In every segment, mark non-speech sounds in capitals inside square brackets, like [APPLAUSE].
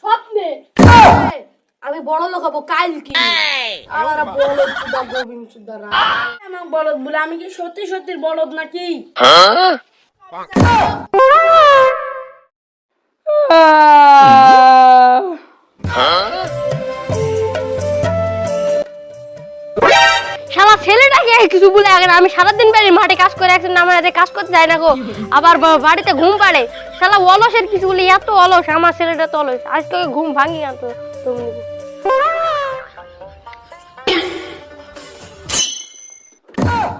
স্বপ্নে? আমি বড় লোক হব কাল কি বড় গোবিন্দ সুদারা আমার বলদ বলে আমি কি সত্যি সত্যি বলদ নাকি? শালা ছেলেটাকে কিছু বলে আগে আমি সারাদিন বাড়ি মাঠে কাজ করে একজন আমার কাজ করতে যাই না গো। আবার বাড়িতে ঘুম পাড়ে। শালা অলসের কিছু বলে, এত অলস, আমার ছেলেটা তো অলস। আজকে ঘুম ভাঙি তুমি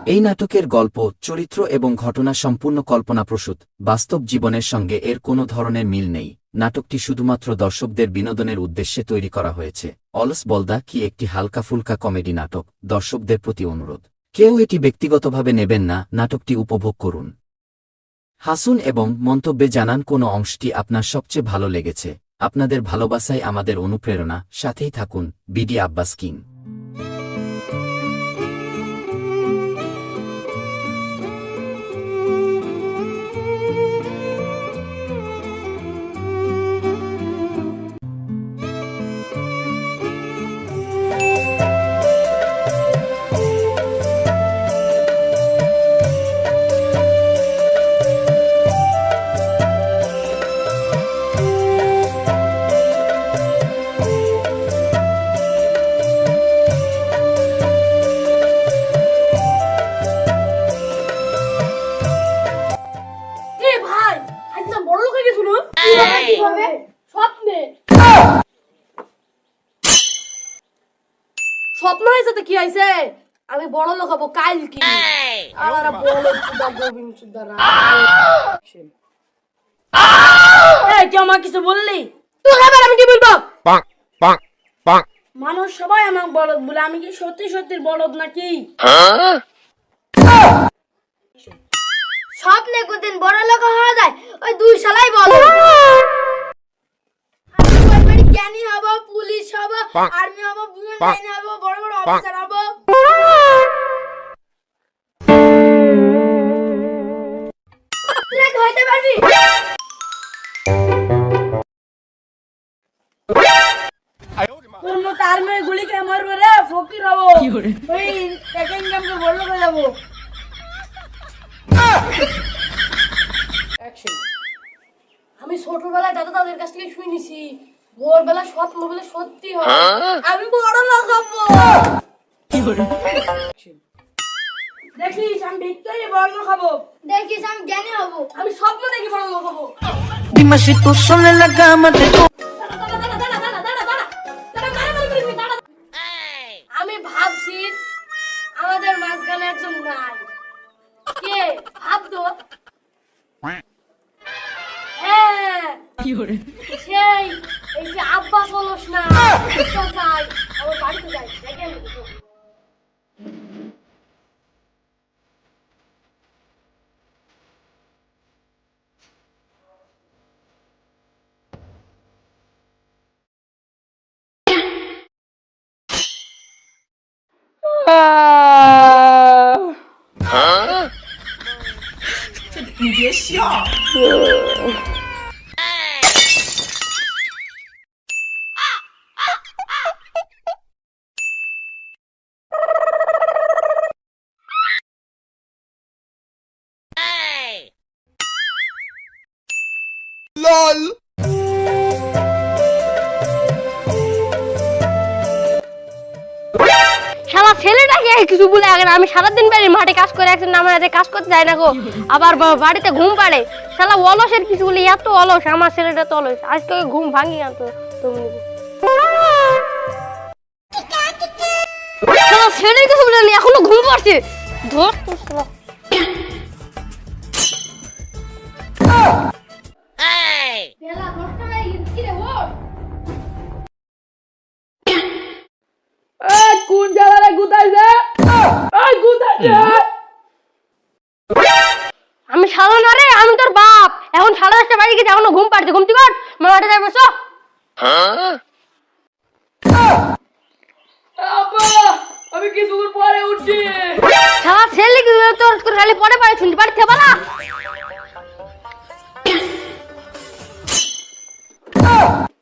এই নাটকের গল্প, চরিত্র এবং ঘটনা সম্পূর্ণ কল্পনাপ্রসূত। বাস্তব জীবনের সঙ্গে এর কোনো ধরনের মিল নেই। নাটকটি শুধুমাত্র দর্শকদের বিনোদনের উদ্দেশ্যে তৈরি করা হয়েছে। অলস বলদা কি একটি হালকা ফুলকা কমেডি নাটক? দর্শকদের প্রতি অনুরোধ। কেউ এটি ব্যক্তিগতভাবে নেবেন না। নাটকটি উপভোগ করুন। হাসুন এবং মন্তব্যে জানান, কোনো অংশটি আপনার সবচেয়ে ভালো লেগেছে। আপনাদের ভালোবাসায় আমাদের অনুপ্রেরণা। সাথেই থাকুন, বিডি আব্বাস কিং। হয়েছে আমি বড় লোক হব কাল কি আর বড় গোবিন্দ সুদারা এই তুই আমার কিছু বললি? তুই আমি কি বলব. মানুষ সবাই আমার বলদ বলে আমি কি সত্যি সত্যি বলদ নাকি? স্বপ্নে কোনদিন বড় লোক হওয়া যায় ওই দুই শালাই বলো জ্ঞানী হব পুলিশ হব আর্মি হব বড় বড় অফিসার আমি ছোটবেলায় দাদা তাদের কাছ থেকে শুনেছি ভোর বেলা সৎ মোবাইলে সত্যি হয়। হ্যাঁ? আমি বড় লাগাবো কি করে দেখিস আমি ভিক্ষারি বর্ণ খাব। দেখিস আমি জ্ঞানী হব। আমি স্বপ্ন দেখি বর্ণ খাব। দিমাসি তোর সঙ্গে লাগা আমাদের আমি ভাবছি আমাদের মাঝখানে একজন নাই। কে? ভাবতো? হ্যাঁ। সেই এই যে আব্বাস হলো না 笑。কিছু বলে আগে না, আমি সারাদিন বাড়ি মাঠে কাজ করে একজন আমার হাতে কাজ করতে যাই না গো। আবার বাড়িতে ঘুম পাড়ে। শালা অলসের কিছু বলে এত অলস আমার ছেলেটা তো অলস। আজকে ঘুম ভাঙি আনতো তুমি। শালা ছেলের কিছু বলে এখনও ঘুম পাড়ছে। ধর আমি সাধু না রে আমি তোর বাপ। এখন সাড়ে দশটা বাজে গেছে এখনও ঘুম পাড়ছে। ঘুম থেকে মাঠে যাই বসো। আমি কিছুক্ষণ পরে উঠছি। সারা ছেলে কি তোর তোর খালি পরে পারে শুনতে 哎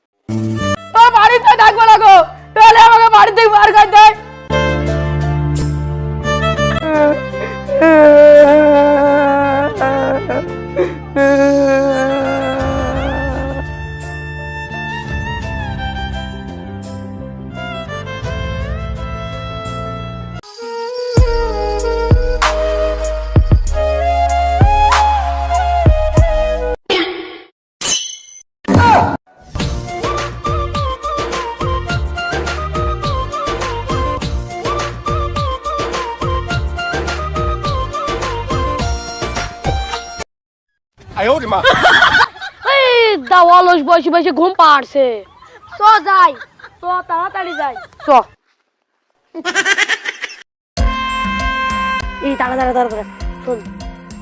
মা এই দাও অলস বসে বসে ঘুম পাড়ছে চ যাই চ তাড়াতাড়ি যাই চ এই শোন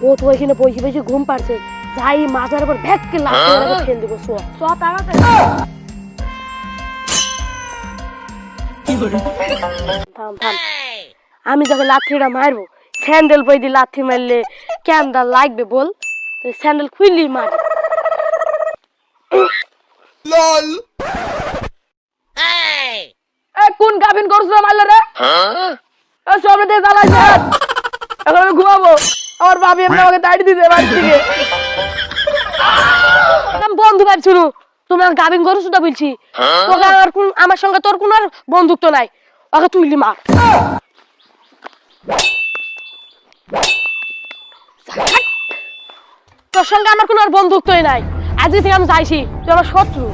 ও তো বসে বসে ঘুম পাড়ছে যাই মাথার উপর লাগবে চ চ তাড়াতাড়ি আমি যখন লাঠিটা মারবো হ্যান্ডেল বই দিয়ে লাঠি মারলে কেমন লাগবে বল স্যান্ডেল খুললি মার। এ কোন গাবিন করছ মারলে রে 嗯 এ সামনে দিয়ে চালাইছে এখন আমি ঘুমাবো। আমার বাবি এমনি আমাকে তাড়ি দিতে বাড়ি থেকে বন্ধু বাড়ি শুরু। তুমি আমার গাবিন করছ তো বলছি। তোকে আমার কোন আমার সঙ্গে তোর কোন আর বন্ধুত্ব নাই। ওকে তুইলি মার। তোর সঙ্গে আমার কোনো আর বন্ধুত্বই নাই। আজকে থেকে আমি চাইছি তুই আমার শত্রু।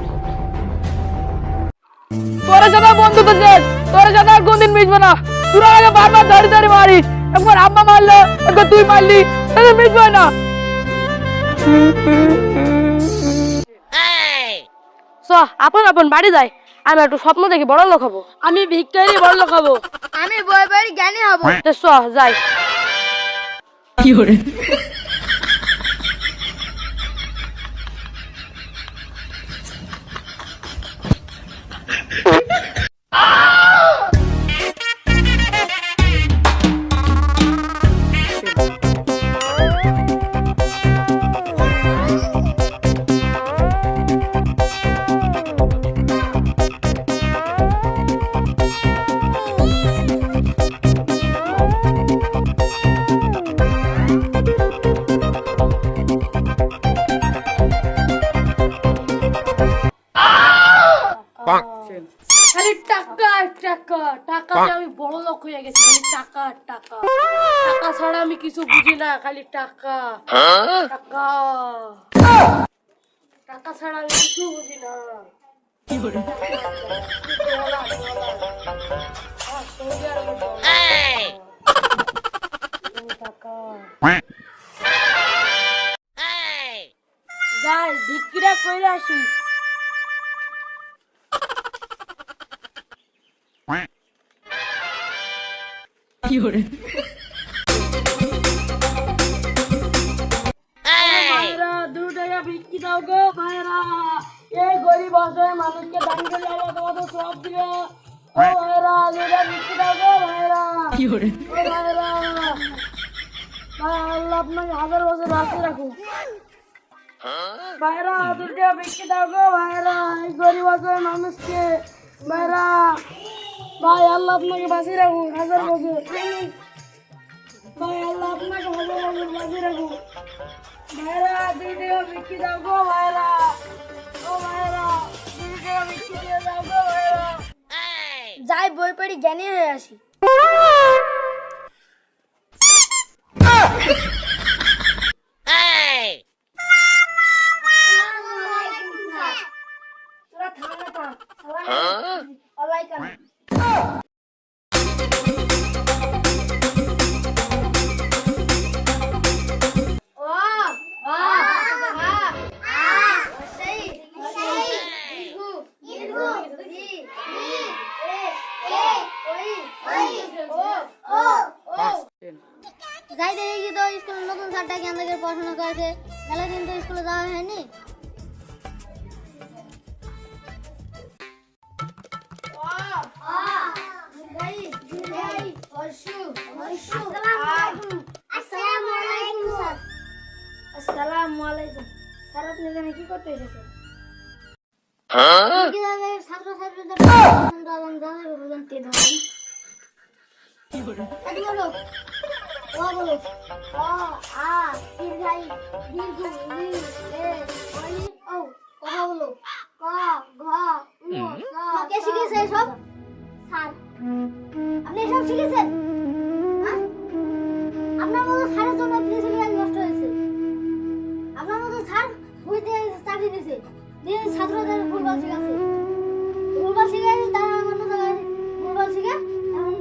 তোরা যারা বন্ধু তো যে তোরা যারা আর কোনদিন মিশবে না। তোরা আগে বারবার ধরে ধরে মারিস একবার আম্মা মারলো একবার তুই মারলি তাহলে মিশবে না। চ আপন আপন বাড়ি যাই। আমি একটু স্বপ্ন দেখি বড় লোক হব। আমি ভিক্টরি বড় লোক হব। আমি বই বাড়ি জ্ঞানী হব। চ যাই। খালি টাকাতে আমি বড় লোক হয়ে গেছি খালি টাকা টাকা টাকা ছাড়া আমি কিছু বুঝি না খালি টাকা টাকা টাকা ছাড়া আমি কিছু বুঝি না ডলার, ডলার। আর সৌদি আরবে ডলার। টাকা যাই বিক্রিয়া করে আসি দু টাকা বিক্রি দাও গো ভাইরা এই গরিব অসহায় মানুষকে দান করে আল্লাহ তোমাদের সব দিবে। ও ভাইরা দু টাকা বিক্রি দাও গো ভাইরা ও ভাইরা ভাই আল্লাহ আপনাকে হাজার বছর বাঁচিয়ে রাখুন ভাইরা দু টাকা বিক্রি দাও গো ভাইরা এই গরিব অসহায় মানুষকে ভাইরা ভাই আল্লাহ আপনাকে বাঁচিয়ে রাখুন হাজার বছর। ভাই আল্লাহ আপনাকে হাজার বছর বাঁচিয়ে রাখুন ভাইরা দুই টাকা বিক্রি দাও গো ভাইরা। ও ভাইরা দুই টাকা বিক্রি দিয়ে দাও গো ভাইরা। যাই বই পড়ি জ্ঞানী হয়ে আসি। [LAUGHS] করেছে মেলা দিন তো স্কুলে যাওয়া হয়নি। আসসালামু আলাইকুম। স্যার আসসালামু আলাইকুম স্যার আপনি এখানে কি করতে এসেছেন? 嗯 অ আ দীর্ঘাই দীর্ঘ ই এ ওই ও কথা বলো। ক ঘ উ স কে শিখেছে সব স্যার। আপনি এসব শিখেছেন? হ্যাঁ? আপনার মতো স্যারের জন্য পৃথিবী নষ্ট হয়েছে। আপনার মতো স্যার বুঝতে চাকরি দিয়েছে। দিয়ে ছাত্রদের ফুটবল শিখাচ্ছে। ফুটবল শিখাইছে তারা অন্য জায়গায় ফুটবল শিখে এখন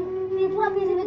পুরো পৃথিবী